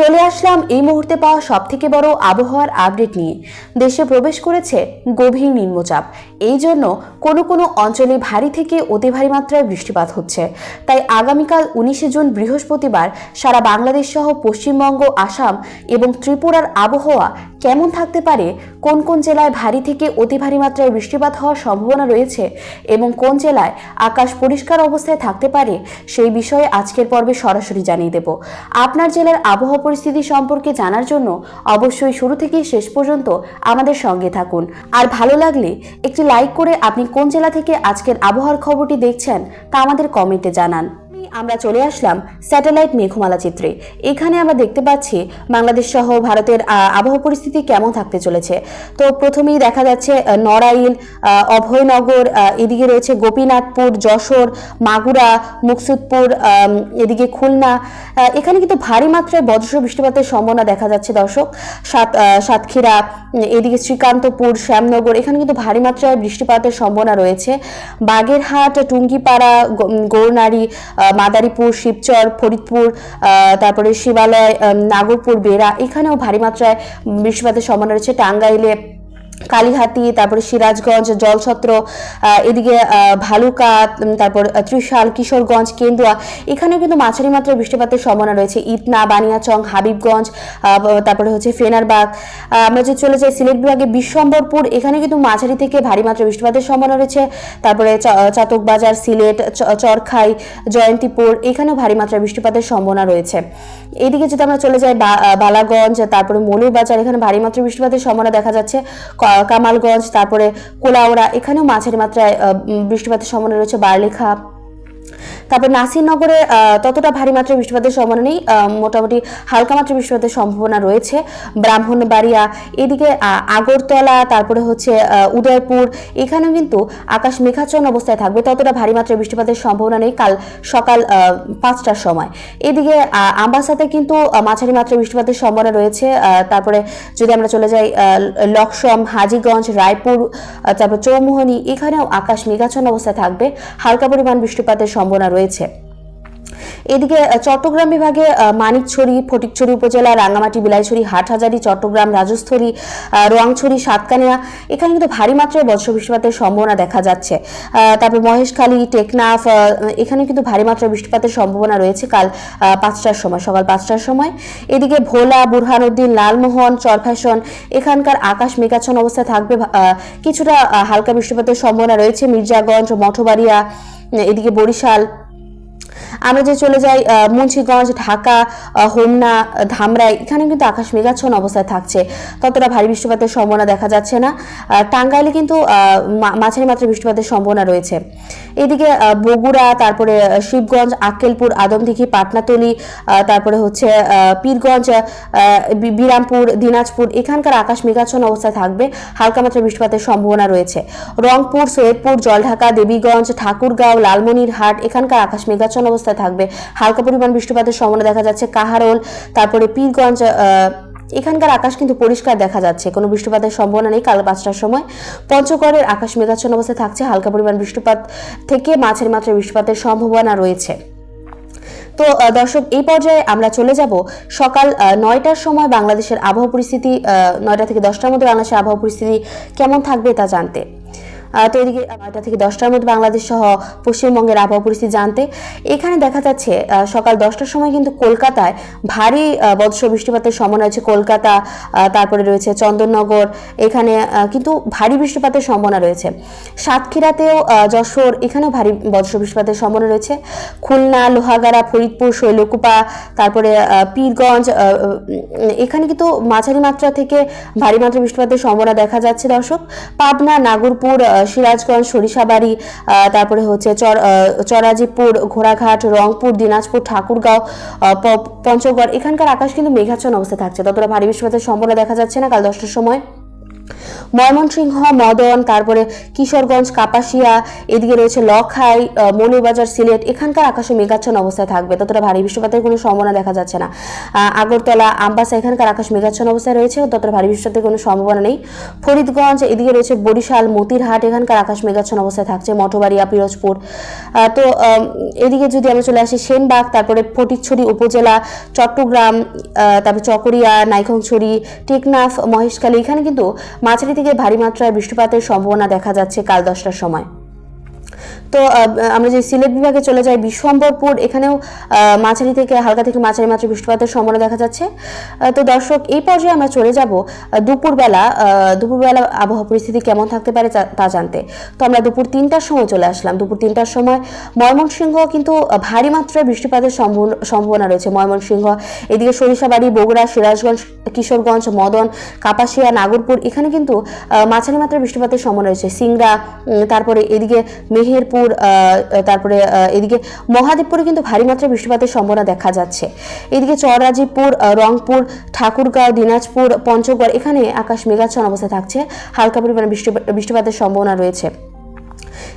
চলে আসলাম এই মুহূর্তে পাওয়া সবথেকে বড় আবহাওয়ার আপডেট নিয়ে। দেশে প্রবেশ করেছে গভীর নিম্নচাপ। এই জন্য কোনো কোনো অঞ্চলে ভারী থেকে অতি ভারী মাত্রায় বৃষ্টিপাত হচ্ছে। তাই আগামীকাল উনিশে জুন বৃহস্পতিবার সারা বাংলাদেশ সহ পশ্চিমবঙ্গ, আসাম এবং ত্রিপুরার আবহাওয়া কেমন থাকতে পারে, কোন কোন জেলায় ভারী থেকে অতি ভারী মাত্রায় বৃষ্টিপাত হওয়ার সম্ভাবনা রয়েছে এবং কোন জেলায় আকাশ পরিষ্কার অবস্থায় থাকতে পারে, সেই বিষয়ে আজকের পর্বে সরাসরি জানিয়ে দেব। আপনার জেলার আবহাওয়া পরিস্থিতি সম্পর্কে জানার জন্য অবশ্যই শুরু থেকে শেষ পর্যন্ত আমাদের সঙ্গে থাকুন। আর ভালো লাগলে একটি লাইক করে আপনি কোন জেলা থেকে আজকের আবহাওয়ার খবরটি দেখছেন তা আমাদের কমেন্টে জানান। আমরা চলে আসলাম স্যাটেলাইট মেঘমালা চিত্রে। এখানে আমরা দেখতে পাচ্ছি বাংলাদেশ সহ ভারতের আবহাওয়া পরিস্থিতি কেমন থাকতে চলেছে। তো প্রথমেই দেখা যাচ্ছে নড়াইল অভয়নগর এদিকে রয়েছে গোপীনাথপুর, যশোর, মাগুরা, মুকসুদপুর এদিকে খুলনা। এখানে কিন্তু ভারী মাত্রায় বজ্র বৃষ্টিপাতের সম্ভাবনা দেখা যাচ্ছে, দর্শক। সাত সাতক্ষীরা এদিকে শ্রীকান্তপুর, শ্যামনগর, এখানে কিন্তু ভারী মাত্রায় বৃষ্টিপাতের সম্ভাবনা রয়েছে। বাগেরহাট, টুঙ্গিপাড়া গৌরনারী মাদারীপুর শিবচর ফরিদপুর তারপরে শিবালয় নাগরপুর বেড়া এখানেও ভারী মাত্রায় বৃষ্টিপাতের সম্ভাবনা রয়েছে। টাঙ্গাইলে কালীহাতি, তারপরে সিরাজগঞ্জ, জলছত্র এদিকে ভালুকা তারপর ত্রিশাল, কিশোরগঞ্জ, কেন্দুয়া। এখানেও কিন্তু মাঝারি মাত্রায় বৃষ্টিপাতের সম্ভাবনা রয়েছে। ইতনা, বানিয়াচং, হাবিবগঞ্জ তারপরে হচ্ছে ফেনারবাগ। আমরা যে চলে যাই সিলেট বিভাগে, বিশ্বম্বরপুর এখানে কিন্তু মাঝারি থেকে ভারী মাত্রায় বৃষ্টিপাতের সম্ভাবনা রয়েছে। তারপরে চাতকবাজার সিলেট চরখাই, জয়ন্তীপুর, এখানেও ভারী মাত্রায় বৃষ্টিপাতের সম্ভাবনা রয়েছে। এদিকে যদি আমরা চলে যাই বালাগঞ্জ, তারপরে মৌলুবাজার এখানে ভারী মাত্রায় বৃষ্টিপাতের সম্ভাবনা দেখা যাচ্ছে। কামালগঞ্জ তারপরে কোলাউড়া এখানেও মাঝারি মাত্রায় বৃষ্টিপাতের সম্ভাবনা রয়েছে বারলেখা। তারপর নাসিরনগরে ততটা ভারী মাত্রায় বৃষ্টিপাতের সম্ভাবনা নেই মোটামুটি হালকা মাত্রায় বৃষ্টিপাতের সম্ভাবনা রয়েছে। ব্রাহ্মণবাড়িয়া, এদিকে আগরতলা, তারপরে হচ্ছে উদয়পুর, এখানেও কিন্তু আকাশ মেঘাচ্ছন্ন অবস্থায় থাকবে, ততটা ভারী মাত্রায় বৃষ্টিপাতের সম্ভাবনা নেই কাল সকাল পাঁচটার সময়। এদিকে আমবাসাতে কিন্তু মাঝারি মাত্রায় বৃষ্টিপাতের সম্ভাবনা রয়েছে তারপরে যদি আমরা চলে যাই লক্সম, হাজিগঞ্জ, রায়পুর তারপর চৌমোহনী, এখানেও আকাশ মেঘাচ্ছন্ন অবস্থায় থাকবে, হালকা পরিমাণ বৃষ্টিপাতের সম্ভাবনা রয়েছে। এদিকে চট্টগ্রাম বিভাগে মানিকছড়ি, ফটিকছড়ি উপজেলা রাঙ্গামাটি, বিলাইছড়ি, হাটহাজারি, চট্টগ্রাম, রাজস্থলী রোয়াংছড়ি সাতকানিয়া, এখানে কিন্তু ভারী মাত্রায় বর্ষা বৃষ্টিপাতের সম্ভাবনা দেখা যাচ্ছে। তারপর মহেশখালী, টেকনাফ এখানে কিন্তু ভারী মাত্রায় বৃষ্টিপাতের সম্ভাবনা রয়েছে কাল পাঁচটার সময়, সকাল পাঁচটার সময়। এদিকে ভোলা, বুরহানুদ্দিন, লালমোহন, চরফ্যাশন, এখানকার আকাশ মেঘাচ্ছন্ন অবস্থায় থাকবে কিছুটা হালকা বৃষ্টিপাতের সম্ভাবনা রয়েছে। মির্জাগঞ্জ, মঠবাড়িয়া এদিকে বরিশাল আমরা যে চলে যাই মুন্সিগঞ্জ, ঢাকা হোমনা, ধামরাই এখানে কিন্তু আকাশ মেঘাচ্ছন্ন অবস্থায় থাকছে। ততটা ভারী বৃষ্টিপাতের সম্ভাবনা দেখা যাচ্ছে না। টাঙ্গাইলে কিন্তু মাঝারি মাত্রা বৃষ্টিপাতের সম্ভাবনা রয়েছে। এদিকে বগুড়া, তারপরে শিবগঞ্জ, আক্কেলপুর, আদমদিঘি, পাটনাতলি তারপরে হচ্ছে পীরগঞ্জ বিরামপুর, দিনাজপুর, এখানকার আকাশ মেঘাচ্ছন্ন অবস্থায় থাকবে। হালকা মাত্রায় বৃষ্টিপাতের সম্ভাবনা রয়েছে। রংপুর, সৈয়দপুর, জলঢাকা, দেবীগঞ্জ, ঠাকুরগাঁও, লালমনিরহাট, এখানকার আকাশ মেঘাচ্ছন্ন অবস্থায় থাকবে। হালকা পরিমাণ বৃষ্টিপাতের সম্ভাবনা দেখা যাচ্ছে কাহারোল, তারপরে পীরগঞ্জ এখানকার আকাশ কিন্তু পরিষ্কার দেখা যাচ্ছে, কোনো বৃষ্টিপাতের সম্ভাবনা নেই। কাল পাঁচটার সময় পঞ্চগড়ের আকাশ মেঘাচ্ছন্ন অবস্থায় থাকছে, হালকা পরিমাণ বৃষ্টিপাত থেকে মাছের মাত্রায় বৃষ্টিপাতের সম্ভাবনা রয়েছে। তো দর্শক, এই পর্যায়ে আমরা চলে যাব সকাল নয়টার সময় বাংলাদেশের আবহাওয়া পরিস্থিতি নয়টা থেকে দশটার মধ্যে বাংলাদেশের আবহাওয়া পরিস্থিতি কেমন থাকবে তা জানতে। তো এদিকে নয়টা থেকে দশটার মধ্যে বাংলাদেশ সহ পশ্চিমবঙ্গের আবহাওয়া পরিস্থিতি জানতে, এখানে দেখা যাচ্ছে সকাল দশটার সময় কিন্তু কলকাতায় ভারী বজ্র বৃষ্টিপাতের সম্ভাবনা রয়েছে। কলকাতা তারপরে রয়েছে চন্দননগর, এখানে কিন্তু ভারী বৃষ্টিপাতের সম্ভাবনা রয়েছে। সাতক্ষীরাতেও যশোর, এখানেও ভারী বজ্র বৃষ্টিপাতের সম্ভাবনা রয়েছে। খুলনা, লোহাগাড়া, ফরিদপুর, শৈলকুপা, তারপরে পীরগঞ্জ এখানে কিন্তু মাঝারি মাত্রা থেকে ভারী মাত্রা বৃষ্টিপাতের সম্ভাবনা দেখা যাচ্ছে দর্শক। পাবনা, নাগরপুর সিরাজগঞ্জ, সরিষাবাড়ি তারপরে হচ্ছে চর চরাজিপুর, ঘোড়াঘাট, রংপুর, দিনাজপুর, ঠাকুরগাঁও পঞ্চগড়। এখানকার আকাশ কিন্তু মেঘাচ্ছন্ন অবস্থায় থাকছে। ততটা ভারী বৃষ্টিপাতের সম্ভাবনা দেখা যাচ্ছে না। কাল দশটার সময় ময়মনসিংহ মদন তারপরে কিশোরগঞ্জ কাপাসিয়া এদিকে রয়েছে লখাই আহ, মৌলভীবাজার সিলেট এখানকার আকাশে মেঘাচ্ছন্ন অবস্থায় থাকবে। ততটা ভারী বৃষ্টিপাতের কোনো সম্ভাবনা দেখা যাচ্ছে না। আগরতলা আমবাসা এখানকার আকাশ মেঘাচ্ছন্ন অবস্থায় রয়েছে ততটা ভারী বৃষ্টিপাতের কোনো সম্ভাবনা নেই। ফরিদগঞ্জ এদিকে রয়েছে বরিশাল মতিরহাট এখানকার আকাশ মেঘাচ্ছন্ন অবস্থায় থাকছে। মঠবাড়িয়া পিরোজপুর। তো এদিকে যদি আমরা চলে আসি সেনবাগ তারপরে ফটিকছড়ি উপজেলা চট্টগ্রাম তারপরে চকরিয়া নাইখংছড়ি টেকনাফ মহেশখালী এখানে কিন্তু মাঝারি থেকে ভারী মাত্রায় বৃষ্টিপাতের সম্ভাবনা দেখা যাচ্ছে কাল দশটার সময়। তো আমরা যে সিলেট বিভাগে চলে যাই বিশ্বম্বরপুর, এখানেও মাঝারি থেকে হালকা থেকে মাঝারি মাত্রায় বৃষ্টিপাতের সম্ভাবনা দেখা যাচ্ছে। তো দর্শক, এই পর্যায়ে আমরা চলে যাব দুপুরবেলা দুপুরবেলা আবহাওয়া পরিস্থিতি কেমন থাকতে পারে তা- জানতে। তো আমরা দুপুর তিনটার সময় চলে আসলাম। দুপুর তিনটার সময় ময়মনসিংহ কিন্তু ভারী মাত্রায় বৃষ্টিপাতের সম্ভাবনা- রয়েছে। ময়মনসিংহ, এদিকে সরিষাবাড়ি, বগুড়া, সিরাজগঞ্জ, কিশোরগঞ্জ, মদন, কাপাসিয়া, নাগরপুর, এখানে কিন্তু মাঝারি মাত্রায় বৃষ্টিপাতের সম্ভাবনা রয়েছে। সিংড়া তারপরে এদিকে মেহেরপুর তারপরে এদিকে মহাদেবপুরে কিন্তু ভারী মাত্রায় বৃষ্টিপাতের সম্ভাবনা দেখা যাচ্ছে। এদিকে চররাজীপুর আহ, রংপুর ঠাকুরগাঁও দিনাজপুর পঞ্চগড় এখানে আকাশ মেঘাচ্ছন্ন অবস্থায় থাকছে। হালকা পরিমাণে বৃষ্টি বৃষ্টিপাতের সম্ভাবনা রয়েছে।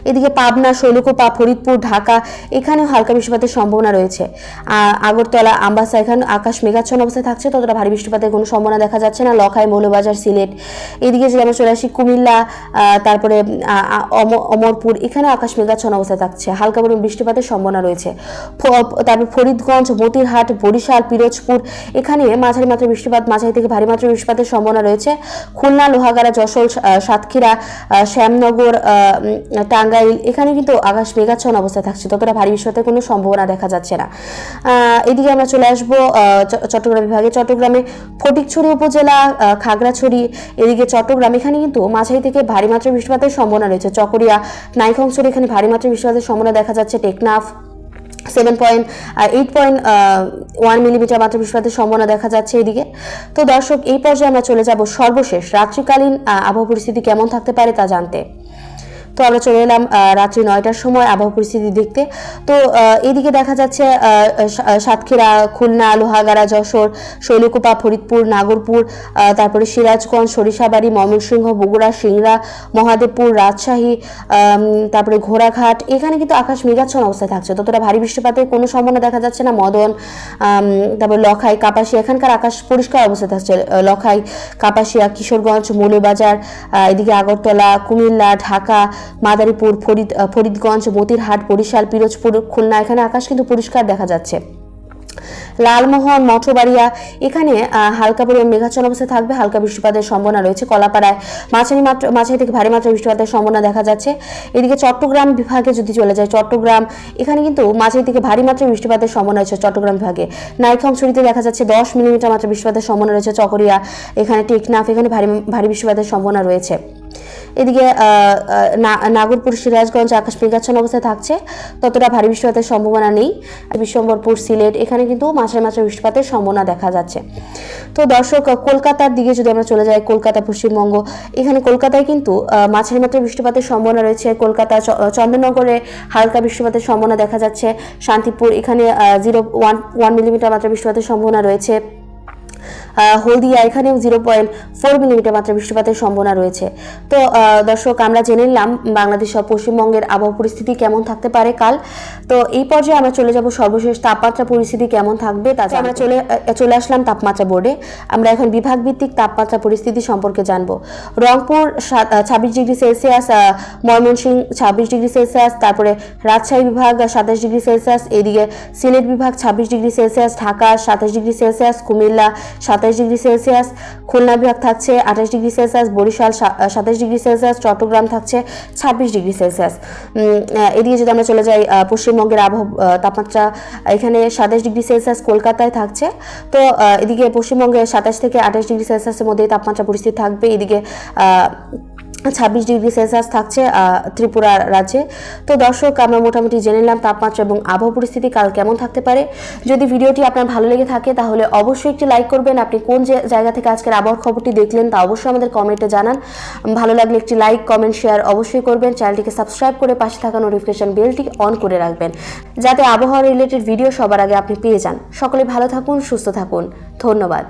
এদিকে পাবনা শৈলকুপা ফরিদপুর ঢাকা এখানেও হালকা বৃষ্টিপাতের সম্ভাবনা রয়েছে। আগরতলা আমবাসা এখানে আকাশ মেঘাচ্ছন্ন অবস্থায় থাকছে ততটা ভারী বৃষ্টিপাতের কোনো সম্ভাবনা দেখা যাচ্ছে না। লখাই মৌলবাজার সিলেট এদিকে যদি আমরা চলে আসি কুমিল্লা তারপরে অমরপুর এখানে আকাশ মেঘাচ্ছন্ন অবস্থায় থাকছে। হালকা পরিমাণ বৃষ্টিপাতের সম্ভাবনা রয়েছে। তারপর ফরিদগঞ্জ মতিরহাট বরিশাল পিরোজপুর এখানে মাঝারি মাত্রায় বৃষ্টিপাত মাঝারি থেকে ভারী মাত্রায় বৃষ্টিপাতের সম্ভাবনা রয়েছে। খুলনা লোহাগাড়া যশোর সাতক্ষীরা শ্যামনগর উম, টাঙ্গাইল এখানে কিন্তু আকাশ মেঘাচ্ছন্ন অবস্থায় থাকছে। ততটা ভারী বৃষ্টিপাতের কোনো সম্ভাবনা দেখা যাচ্ছে না। এদিকে আমরা চলে আসব চট্টগ্রাম বিভাগে। চট্টগ্রামে ফটিকছড়ি উপজেলা খাগড়াছড়ি, এদিকে চট্টগ্রাম, এখানে কিন্তু মাঝারি থেকে ভারী মাত্রায় বৃষ্টিপাতের সম্ভাবনা রয়েছে। চকরিয়া নাইখংছড়ি এখানে ভারী মাত্রায় বৃষ্টিপাতের সম্ভাবনা দেখা যাচ্ছে। Teknaf seven point eight point one millimetre মাত্র বৃষ্টিপাতের সম্ভাবনা দেখা যাচ্ছে এদিকে। তো দর্শক, এই পর্যায়ে আমরা চলে যাব সর্বশেষ। রাত্রিকালীন আবহাওয়া পরিস্থিতি কেমন থাকতে পারে তা জানতে। তো আমরা চলে এলাম রাত্রি নয়টার সময় আবহাওয়া পরিস্থিতি দেখতে। তো এদিকে দেখা যাচ্ছে সাতক্ষীরা, খুলনা, লোহাগাড়া, যশোর, শৈলকুপা, ফরিদপুর, নাগরপুর তারপরে সিরাজগঞ্জ, সরিষাবাড়ি, ময়মনসিংহ, বগুড়া, সিংড়া, মহাদেবপুর, রাজশাহী তারপরে ঘোড়াঘাট। এখানে কিন্তু আকাশ মেঘাচ্ছন্ন অবস্থায় থাকছে। ততটা ভারী বৃষ্টিপাতের কোনো সম্ভাবনা দেখা যাচ্ছে না। মদন তারপরে লখাই, কাপাসিয়া, এখানকার আকাশ পরিষ্কার অবস্থায় থাকছে। লখাই, কাপাসিয়া, কিশোরগঞ্জ মৌলবাজার এদিকে আগরতলা, কুমিল্লা, ঢাকা মাদারীপুর, ফরিদ ফরিদগঞ্জ, মতিরহাট, বরিশাল, পিরোজপুর, খুলনা, এখানে আকাশ কিন্তু পরিষ্কার দেখা যাচ্ছে। লালমোহন, মঠবাড়িয়া, এখানে হালকা পরিমাণ মেঘাচ্ছন্ন অবস্থায় থাকবে। হালকা বৃষ্টিপাতের সম্ভাবনা রয়েছে কলাপাড়ায়। মাঝারি মাত্র, মাঝারি থেকে ভারী মাত্রা বৃষ্টিপাতের সম্ভাবনা দেখা যাচ্ছে। এদিকে চট্টগ্রাম বিভাগে যদি চলে যায়, চট্টগ্রাম, এখানে কিন্তু মাঝারি থেকে ভারী মাত্রায় বৃষ্টিপাতের সম্ভাবনা রয়েছে চট্টগ্রাম বিভাগে। নাইখংছড়িতে দেখা যাচ্ছে দশ মিলিমিটার মাত্রা বৃষ্টিপাতের সম্ভাবনা রয়েছে চকরিয়া। এখানে টেকনাফ, এখানে ভারী ভারী বৃষ্টিপাতের সম্ভাবনা রয়েছে। এদিকে নাগরপুর সিরাজগঞ্জ আকাশ মেঘাচ্ছন্ন অবস্থায় থাকছে। ততটা ভারী বৃষ্টিপাতের সম্ভাবনা নেই। বিশ্বম্বরপুর সিলেট, এখানে কিন্তু মাঝে মাঝে বৃষ্টিপাতের সম্ভাবনা দেখা যাচ্ছে। তো দর্শক, কলকাতার দিকে যদি আমরা চলে যাই, কলকাতা, পশ্চিমবঙ্গ, এখানে কলকাতায় কিন্তু মাঝারি মাত্রায় বৃষ্টিপাতের সম্ভাবনা রয়েছে। কলকাতা চন্দননগরে হালকা বৃষ্টিপাতের সম্ভাবনা দেখা যাচ্ছে। শান্তিপুর, এখানে জিরো ওয়ান ওয়ান মিলিমিটার মাত্রা বৃষ্টিপাতের সম্ভাবনা রয়েছে। হলদিয়া এখানেও জিরো পয়েন্ট ফোর মিলিমিটার মাত্রা বৃষ্টিপাতের সম্ভাবনা রয়েছে। তো দর্শক আমরা জেনে নিলাম বাংলাদেশ পশ্চিমবঙ্গের আবহাওয়া পরিস্থিতি কেমন থাকতে পারে কাল। তো এই পর্যায়ে আমরা চলে যাব সর্বশেষ তাপমাত্রা পরিস্থিতি কেমন থাকবে তা আমরা চলে চলে আসলাম তাপমাত্রা বোর্ডে। আমরা এখন বিভাগ ভিত্তিক তাপমাত্রা পরিস্থিতি সম্পর্কে জানব। রংপুর ছাব্বিশ ডিগ্রি সেলসিয়াস আহ, ময়মনসিংহ ছাব্বিশ ডিগ্রি সেলসিয়াস তারপরে রাজশাহী বিভাগ সাতাশ ডিগ্রি সেলসিয়াস এদিকে সিলেট বিভাগ ছাব্বিশ ডিগ্রি সেলসিয়াস ঢাকা সাতাশ ডিগ্রি সেলসিয়াস কুমিল্লা সাতাশ ডিগ্রি সেলসিয়াস, খুলনা বিভাগ থাকছে আঠাশ ডিগ্রি সেলসিয়াস, বরিশাল সাতাশ ডিগ্রি সেলসিয়াস, চট্টগ্রাম থাকছে ছাব্বিশ ডিগ্রি সেলসিয়াস। এদিকে যদি আমরা চলে যাই পশ্চিমবঙ্গের আবহাওয়া তাপমাত্রা, এখানে সাতাশ ডিগ্রি সেলসিয়াস কলকাতায় থাকছে। তো এদিকে পশ্চিমবঙ্গে সাতাশ থেকে আঠাশ ডিগ্রি সেলসিয়াসের মধ্যে তাপমাত্রা পরিস্থিতি থাকবে। এদিকে ছাব্বিশ ডিগ্রি সেলসিয়াস থাকছে ত্রিপুরা রাজ্যে। তো দর্শক, আমরা মোটামুটি জেনে নিলাম তাপমাত্রা এবং আবহাওয়া পরিস্থিতি কাল কেমন থাকতে পারে। যদি ভিডিওটি আপনার ভালো লেগে থাকে, তাহলে অবশ্যই একটি লাইক করবেন। আপনি কোন জায়গা থেকে আজকের আবহাওয়ার খবরটি দেখলেন, তা অবশ্যই আমাদের কমেন্টে জানান। ভালো লাগলে একটি লাইক, কমেন্ট, শেয়ার অবশ্যই করবেন। চ্যানেলটিকে সাবস্ক্রাইব করে পাশে থাকা নোটিফিকেশন বেলটি অন করে রাখবেন, যাতে আবহাওয়া রিলেটেড ভিডিও সবার আগে আপনি পেয়ে যান। সকলে ভালো থাকুন, সুস্থ থাকুন। ধন্যবাদ।